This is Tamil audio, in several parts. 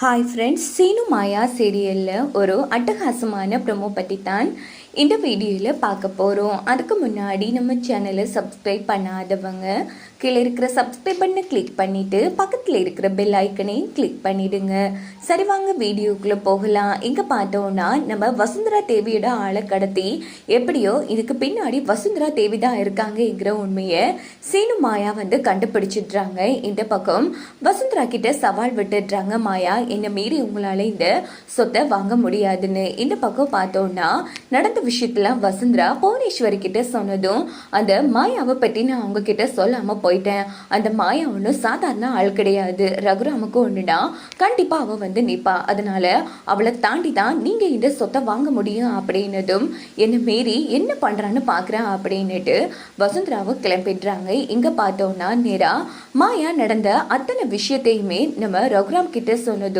ஹாய் ஃப்ரெண்ட்ஸ் சீனு மாயா சீரியலில் ஒரு அட்டகாசமான ப்ரொமோ பற்றி தான் இந்த வீடியோவில் பார்க்க போகிறோம் அதுக்கு முன்னாடி நம்ம சேனலை சப்ஸ்கிரைப் பண்ணாதவங்க கீழே இருக்கிற சப்ஸ்கிரைப் பண்ண கிளிக் பண்ணிவிட்டு பக்கத்தில் இருக்கிற பெல் ஐக்கனையும் கிளிக் பண்ணிவிடுங்க சரி வாங்க வீடியோக்குள்ளே போகலாம். இங்கே பார்த்தோன்னா நம்ம வசுந்தரா தேவியோட ஆளை கடத்தி எப்படியோ இதுக்கு பின்னாடி வசுந்தரா தேவி தான் இருக்காங்கங்கிற உண்மையை சீனு மாயா வந்து கண்டுபிடிச்சிடுறாங்க. இந்த பக்கம் வசுந்தரா கிட்ட சவால் விட்டுடுறாங்க மாயா. என்னை மீறி உங்களால் இந்த சொத்தை வாங்க முடியாதுன்னு இந்த பக்கம் பார்த்தோம்னா நடந்த விஷயத்துல வசுந்தரா புவனேஸ்வரி கிட்ட சொன்னதும் அந்த மாயாவை பற்றி நான் அவங்க கிட்ட போயிட்டேன். அந்த மாயா ஒன்றும் சாதாரண ஆள் கிடையாது. ரகுராமுக்கு ஒன்றுனா கண்டிப்பாக அவள் வந்து நிற்பா அதனால அவளை தாண்டி தான் நீங்கள் இந்த சொத்தை வாங்க முடியும் அப்படின்னதும் என்னை மீறி என்ன பண்ணுறான்னு பார்க்குறேன் அப்படின்னுட்டு வசுந்தராவை கிளம்பிடுறாங்க. இங்கே பார்த்தோம்னா நேராக மாயா நடந்த அத்தனை விஷயத்தையுமே நம்ம ரகுராம் கிட்ட சொன்னதும்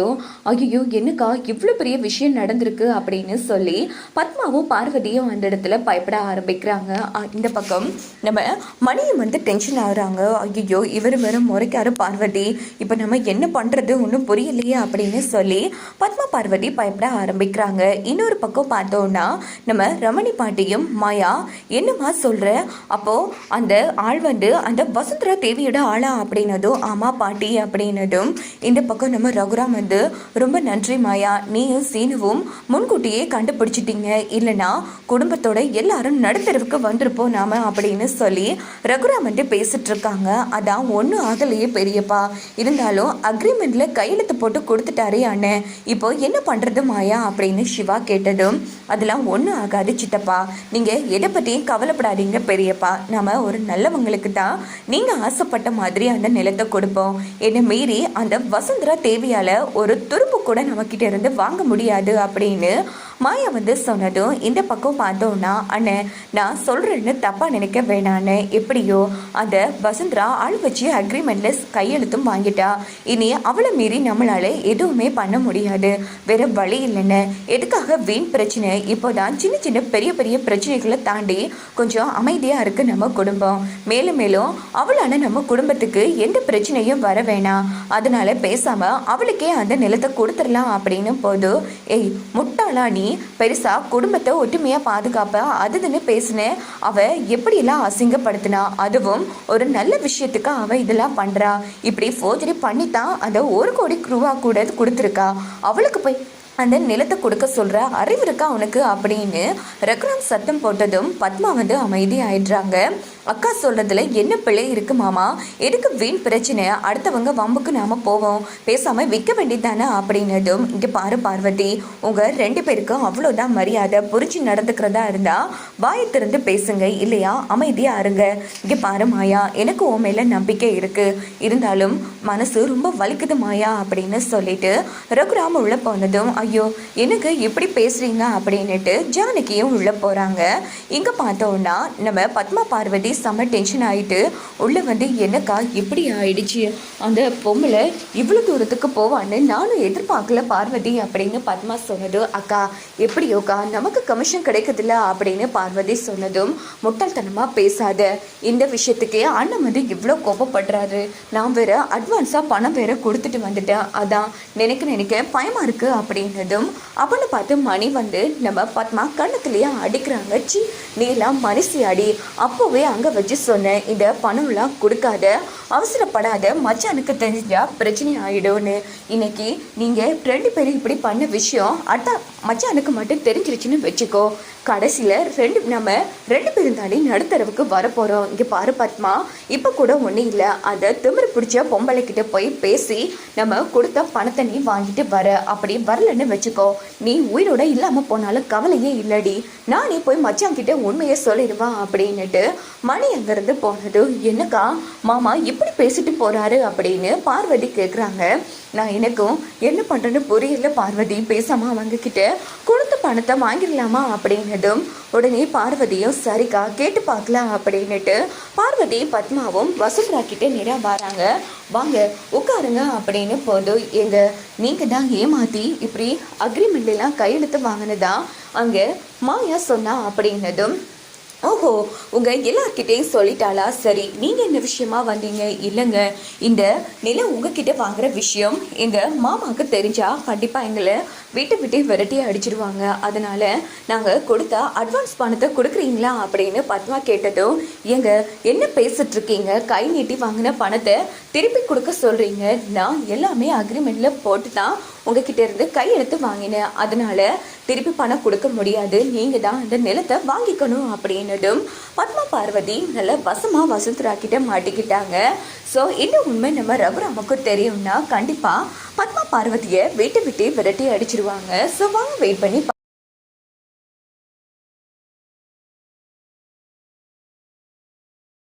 ஐயோ என்னக்கா இவ்வளோ பெரிய விஷயம் நடந்திருக்கு அப்படின்னு சொல்லி பத்மாவும் பார்வதியும் அந்த இடத்துல பயப்பட ஆரம்பிக்கிறாங்க. இந்த பக்கம் நம்ம மணியும் வந்து டென்ஷன் ஆகுறாங்க. ஐயோ இவர் வேற முறைக்காரு பார்வதி. இப்போ நம்ம என்ன பண்ணுறது ஒன்றும் புரியலையே அப்படின்னு சொல்லி பத்மா பார்வதி பயப்பட ஆரம்பிக்கிறாங்க. இன்னொரு பக்கம் பார்த்தோம்னா நம்ம ரமணி பாட்டியும் மாயா என்னம்மா சொல்கிற அப்போது அந்த ஆள் வந்து அந்த வசுந்தரா தேவியோட ஆளா அப்படின்னதும் ஆமாம் பாட்டி அப்படின்னதும் இந்த பக்கம் நம்ம ரகுராம் வந்து ரொம்ப நன்றி மாயா. நீயும் சீனுவும் முன்கூட்டியே கண்டுபிடிச்சிட்டீங்க. இல்லைனா குடும்பத்தோட எல்லாரும் நடுத்தருவுக்கு வந்திருப்போம் நாம அப்படின்னு சொல்லி ரகுராம் வந்து பேசிட்டு இருக்காங்க அதான் ஒன்றும் ஆகலையே பெரியப்பா. இருந்தாலும் அக்ரிமெண்ட்ல கையெழுத்து போட்டு கொடுத்துட்டாரே அண்ணன் இப்போ என்ன பண்றது மாயா? அப்படின்னு சிவா கேட்டதும் அதெல்லாம் ஒன்றும் ஆகாது சித்தப்பா. நீங்க எதை பற்றியும் கவலைப்படாதீங்க பெரியப்பா. நாம ஒரு நல்லவங்களுக்கு தான் நீங்க ஆசைப்பட்ட மாதிரி அந்த நிலத்தை கொடுப்போம். என்னை மீறி அந்த வசுந்தரா தேவியால ஒரு துருப்பு கூட நம்மக்கிட்ட இருந்து வாங்க முடியாது அப்படின்னு மாயா வந்து சொன்னதும் இந்த பக்கம் பார்த்தோம்னா அண்ணன் நான் சொல்கிறேன்னு தப்பாக நினைக்க வேணான்னு எப்படியோ அந்த வசுந்தரா ஆள் வச்சு அக்ரிமெண்ட்ல கையெழுத்தும் வாங்கிட்டா. இனி அவளை மீறி நம்மளால எதுவுமே பண்ண முடியாது. வேற வழி இல்லைன்னு எதுக்காக வீண் பிரச்சனை? இப்போதான் சின்ன சின்ன பெரிய பெரிய பிரச்சனைகளை தாண்டி கொஞ்சம் அமைதியாக இருக்குது நம்ம குடும்பம். மேலும் மேலும் அவளான நம்ம குடும்பத்துக்கு எந்த பிரச்சனையும் வர வேணாம். அதனால பேசாமல் அவளுக்கே அந்த நிலத்தை கொடுத்துடலாம் அப்படின்னு போது ஏய் முட்டாளா நீ? பெருசாக குடும்பத்தை ஒற்றுமையாக பாதுகாப்ப? அதுதுன்னு பேசினேன் அவள் எப்படியெல்லாம் அசிங்கப்படுத்தினா அதுவும் ஒரு நல்ல விஷயத்துக்கு அவள் இதெல்லாம் பண்ணுறா இப்படி ஃபோர்ஜரி பண்ணித்தான் அந்த ஒரு கோடி ரூபா கூட கொடுத்துருக்கா. அவளுக்கு போய் அந்த நிலத்தை கொடுக்க சொல்கிற அறிவு இருக்கா உனக்கு அப்படின்னு ரகுராம் சத்தம் போட்டதும் பத்மா வந்து அமைதி ஆயிடுறாங்க அக்கா சொல்றதுல என்ன பிள்ளை இருக்கு மாமா? எதுக்கு வீண் பிரச்சனை? அடுத்தவங்க வம்புக்கு நாம போவோம். பேசாம விற்க வேண்டியதானே அப்படின்னதும் இங்க பாரு பார்வதி உங்க ரெண்டு பேருக்கும் அவ்வளோதான் மரியாதை. புரிச்சு நடந்துக்கிறதா இருந்தா வாயை திறந்து பேசுங்க. இல்லையா? அமைதியா இருங்க. இங்க பாரு மாயா எனக்கு உன் மேல நம்பிக்கை இருக்கு. இருந்தாலும் மனசு ரொம்ப வலிக்குது மாயா அப்படின்னு சொல்லிட்டு ரகுராம் உள்ள போனதும் ஐயோ எனக்கு எப்படி பேசுறீங்க அப்படின்னுட்டு ஜானகியும் உள்ள போறாங்க. இங்க பார்த்தோம்னா நம்ம பத்மா பார்வதி செம்ம டென்ஷன் ஆயிட்டு உள்ள வந்து என்னக்கா இப்படி ஆயிடுச்சு? அந்த பொம்பளை இவ்வளோ தூரத்துக்கு போவான்னு நானும் எதிர்பார்க்கல பார்வதி அப்படின்னு பத்மா சொன்னது அக்கா எப்படியோக்கா நமக்கு கமிஷன் கிடைக்குதுல்ல அப்படின்னு பார்வதி சொன்னதும் முட்டாள்தனமாக பேசாத இந்த விஷயத்துக்கே அண்ணன் வந்து இவ்வளோ கோபப்படுறாரு. நான் வேற அட்வான்ஸாக பணம் வேற கொடுத்துட்டு வந்துட்டேன். அதான் நினைக்க நினைக்க பயமா இருக்கு அப்படின்னதும் அவனை பார்த்து மணி வந்து நம்ம பத்மா கண்ணத்துலேயே அடிக்கிறாங்க. சி நீலாம் மனசி அடி அப்போவே அங்கே வச்சு சொன்னேன் இந்த பணம்லாம் கொடுக்காத அவசரப்படாத மச்சானுக்கு தெரிஞ்சா பிரச்சனை ஆகிடும்னு இன்னைக்கு நீங்கள் ரெண்டு பேரும் இப்படி பண்ண விஷயம் அட்டா மச்சானுக்கு மட்டும் தெரிஞ்சிருச்சுன்னு வச்சுக்கோ. கடைசியில் ரெண்டு நம்ம ரெண்டு பேரும் தாண்டி நடுத்தரவுக்கு வரப்போகிறோம் இங்கே பாரு பத்மா இப்போ கூட ஒன்றும் இல்லை. அதை திமிரு பிடிச்ச பொம்பளைக்கிட்ட போய் பேசி நம்ம கொடுத்த பணத்தை நீ வாங்கிட்டு வர. அப்படி வரலன்னு வச்சுக்கோ. நீ உயிரோட இல்லாமல் போனாலும் கவலையே இல்லடி. நானே போய் மச்சாங்கிட்ட உண்மையை சொல்லிடுவான் அப்படின்னுட்டு மணி அங்கேருந்து போனது. என்னக்கா மாமா இப்படி பேசிட்டு போகிறாரு அப்படின்னு பார்வதி கேட்குறாங்க நான் எனக்கும் என்ன பண்ணுறேன்னு புரியல பார்வதி. பேசாமல் அவங்க கிட்ட கொடுத்த பணத்தை வாங்கிடலாமா அப்படின்னதும் உடனே பார்வதியும் சரிக்கா கேட்டு பார்க்கலாம் அப்படின்னுட்டு பார்வதி பத்மாவும் வசுந்தரா கிட்டே நேராக வராங்க. வாங்க உட்காருங்க அப்படின்னு போது எங்க நீங்கள் தான் ஏமாத்தி இப்படி அக்ரிமெண்ட்லாம் கையெழுத்து வாங்கினதா? அங்கே மாயா சொன்னா அப்படின்னதும் ஓஹோ உங்க எல்லார்கிட்டயும் சொல்லிட்டாளா? சரி நீங்க என்ன விஷயமா வந்தீங்க? இல்லைங்க. இந்த நிலம் உங்ககிட்ட வாங்குற விஷயம் எங்க மாமாவுக்கு தெரிஞ்சா கண்டிப்பா எங்களை வீட்டை விட்டு விரட்டி அடிச்சிருவாங்க. அதனால நாங்க கொடுத்தா அட்வான்ஸ் பணத்தை கொடுக்குறீங்களா அப்படின்னு பத்மா கேட்டதும் எங்க என்ன பேசிட்டு இருக்கீங்க கை நீட்டி வாங்கின பணத்தை திருப்பி கொடுக்க சொல்றீங்க. நான் எல்லாமே அக்ரிமெண்ட்ல போட்டு தான் உங்ககிட்ட இருந்து கையெழுத்து வாங்கினேன். அதனால திருப்பி பணம் கொடுக்க முடியாது. நீங்க தான் அந்த நிலத்தை வாங்கிக்கணும் அப்படின்னதும் பத்மா பார்வதி நல்ல வசமா வசுந்தரா கிட்ட மாட்டிக்கிட்டாங்க. ஸோ இந்த உண்மை நம்ம ரகுராமுக்கு தெரியும்னா கண்டிப்பா பத்மா பார்வதியை வீட்டை விட்டு விரட்டி அடிச்சிருவாங்க. ஸோ வாங்க வெயிட் பண்ணி